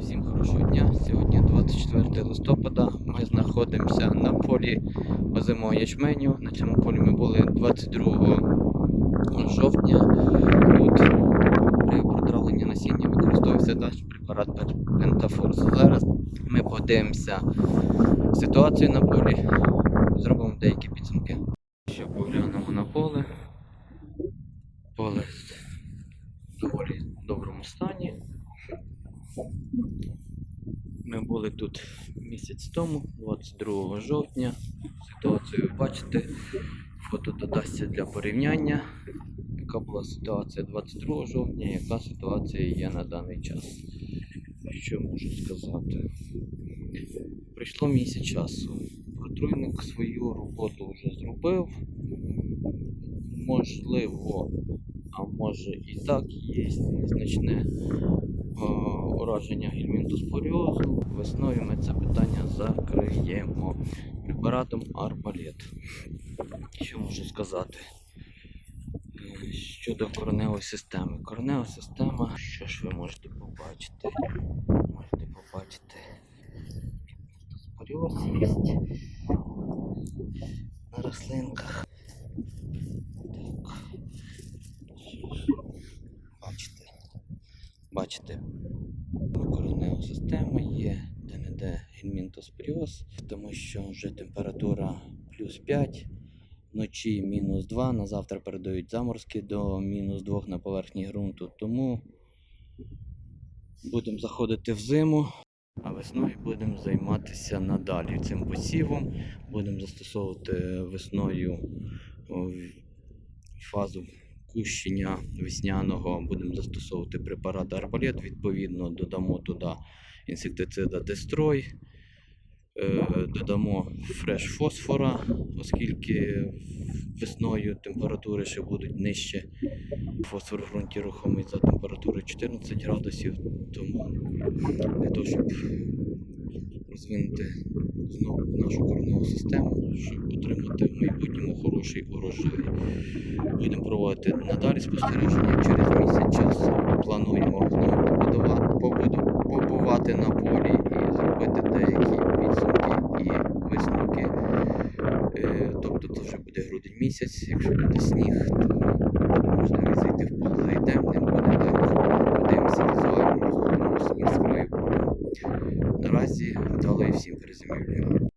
Всім хорошого дня. Сьогодні 24 листопада. Ми знаходимося на полі озимого ячменю. На цьому полі ми були 22 жовтня. Тут при протравленні насіння використовується наш препарат Пентафорс. Зараз ми подивимося ситуацію на полі, зробимо деякі підсумки. Ще поглянемо на. Поле Ми були тут місяць тому, 22 жовтня. Ситуацію бачите. Фото додасться для порівняння. Яка була ситуація 22 жовтня, яка ситуація є на даний час. Що можу сказати? Прийшло місяць часу. Протруйник свою роботу вже зробив. Можливо, а може і так є незначне ураження гельмінтоспоріозу. Весною ми це питання закриємо препаратом арбалет. Що можу сказати? Щодо кореневої системи. Коренева система, що ж ви можете побачити? Можете побачити споріоз є на рослинках. Так. Бачите. Бачите, система є, де-не-де гельмінтоспоріоз, тому що вже температура плюс 5, вночі мінус 2, на завтра передають заморозки до мінус 2 на поверхні ґрунту. Тому будемо заходити в зиму, а весною будемо займатися надалі цим посівом. Будемо застосовувати весною фазу кущення весняного будемо застосовувати препарат арбалет. Відповідно, додамо туди інсектицида Дестрой, е, додамо фреш фосфора, оскільки весною температури ще будуть нижче. Фосфор в ґрунті рухомий за температури 14 градусів, тому для того, щоб розвинути знову нашу кореневу систему, щоб отримати в майбутньому хороший урожай. Будемо проводити надалі спостереження через місяць часу. Плануємо знову побудувати, побувати на полі і зробити деякі підсумки і висновки. Е, Тобто це вже буде грудень місяць, якщо буде сніг, то можливість зайти в поле, зайдемо, не буде. Подивимося візуально, розгорнемо сніг з краю. Наразі вдалої всім перезимівлі.